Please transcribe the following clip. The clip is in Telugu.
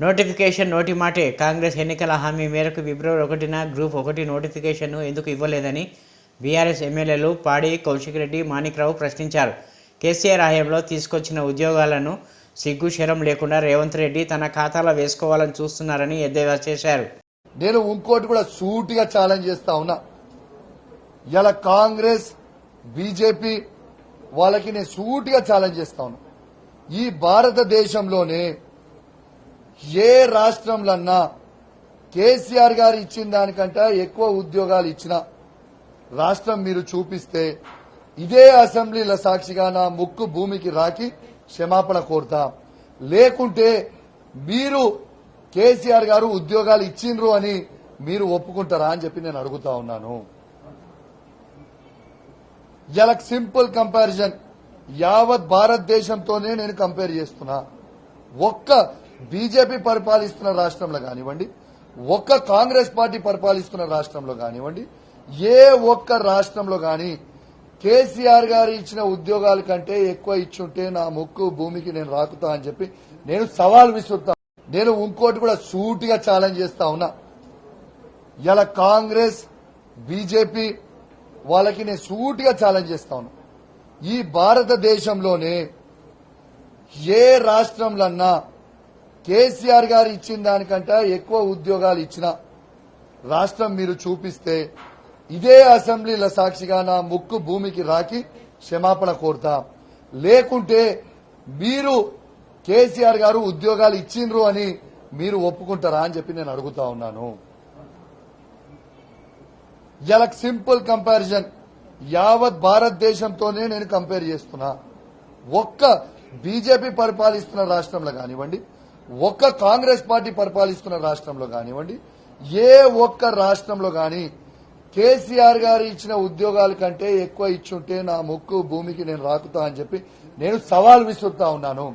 నోటిఫికేషన్ నోటి మాటే. కాంగ్రెస్ ఎన్నికల హామీ మేరకు ఫిబ్రవరి ఒకటిన గ్రూప్ ఒకటి నోటిఫికేషన్ను ఎందుకు ఇవ్వలేదని బీఆర్ఎస్ ఎమ్మెల్యేలు పాడి కౌశిక్ రెడ్డి మాణిక్రావు ప్రశ్నించారు. కేసీఆర్ హయాంలో తీసుకొచ్చిన ఉద్యోగాలను సిగ్గు శరం లేకుండా రేవంత్ రెడ్డి తన ఖాతాలో వేసుకోవాలని చూస్తున్నారని ఎద్దేవా చేశారు. నేను ఇంకోటి కూడా సూటిగా ఛాలెంజ్ చేస్తా ఉన్నా. ఇలా కాంగ్రెస్ బీజేపీ వాళ్ళకి నేను సూటిగా ఛాలెంజ్ చేస్తా ఉన్నా. ఈ భారతదేశంలోనే ఏ రాష్ట్రంలన్నా కేసీఆర్ గారు ఇచ్చిన దానికంటే ఎక్కువ ఉద్యోగాలు ఇచ్చిన రాష్ట్రం మీరు చూపిస్తే ఇదే అసెంబ్లీల సాక్షిగా నా ముక్కు భూమికి రాకి క్షమాపణ కోరుతా. లేకుంటే మీరు కేసీఆర్ గారు ఉద్యోగాలు ఇచ్చిండ్రు అని మీరు ఒప్పుకుంటారా అని చెప్పి నేను అడుగుతా ఉన్నాను. ఇలా సింపుల్ కంపారిజన్ యావత్ భారతదేశంతోనే నేను కంపేర్ చేస్తున్నా. ఒక్క బీజేపీ పరిపాలిస్తున్న రాష్ట్రంలో కానివ్వండి ఒక్క కాంగ్రెస్ పార్టీ పరిపాలిస్తున్న రాష్ట్రంలో కానివ్వండి ఏ ఒక్క రాష్ట్రంలో కానీ కేసీఆర్ గారు ఇచ్చిన ఉద్యోగాల కంటే ఎక్కువ ఇచ్చుంటే నా ముక్కు భూమికి నేను రాకుతా అని చెప్పి నేను సవాల్ విసురుతా. నేను ఇంకోటి కూడా సూటిగా ఛాలెంజ్ చేస్తా ఉన్నా. ఇలా కాంగ్రెస్ బీజేపీ వాళ్ళకి నేను సూటిగా ఛాలెంజ్ చేస్తా ఉన్నా. ఈ భారతదేశంలోనే ఏ రాష్ట్రంలన్నా కేసీఆర్ గారు ఇచ్చిన దానికంటే ఎక్కువ ఉద్యోగాలు ఇచ్చిన రాష్ట్రం మీరు చూపిస్తే ఇదే అసెంబ్లీల సాక్షిగా నా ముక్కు భూమికి రాకి క్షమాపణ కోరుతా. లేకుంటే మీరు కేసీఆర్ గారు ఉద్యోగాలు ఇచ్చిండ్రు అని మీరు ఒప్పుకుంటారా అని చెప్పి నేను అడుగుతా ఉన్నాను. ఇలా సింపుల్ కంపారిజన్. యావత్ భారతదేశంతోనే నేను కంపేర్ చేస్తున్నా. ఒక్క బీజేపీ పరిపాలిస్తున్న రాష్ట్రంలో కానివ్వండి ఒక్క కాంగ్రెస్ పార్టీ పరిపాలిస్తున్న రాష్ట్రంలో కానివ్వండి ఏ ఒక్క రాష్ట్రంలో గాని కేసీఆర్ గారు ఇచ్చిన ఉద్యోగాల కంటే ఎక్కువ ఇచ్చుంటే నా ముక్కు భూమికి నేను రాకుతా అని చెప్పి నేను సవాల్ విసురుతా ఉన్నాను.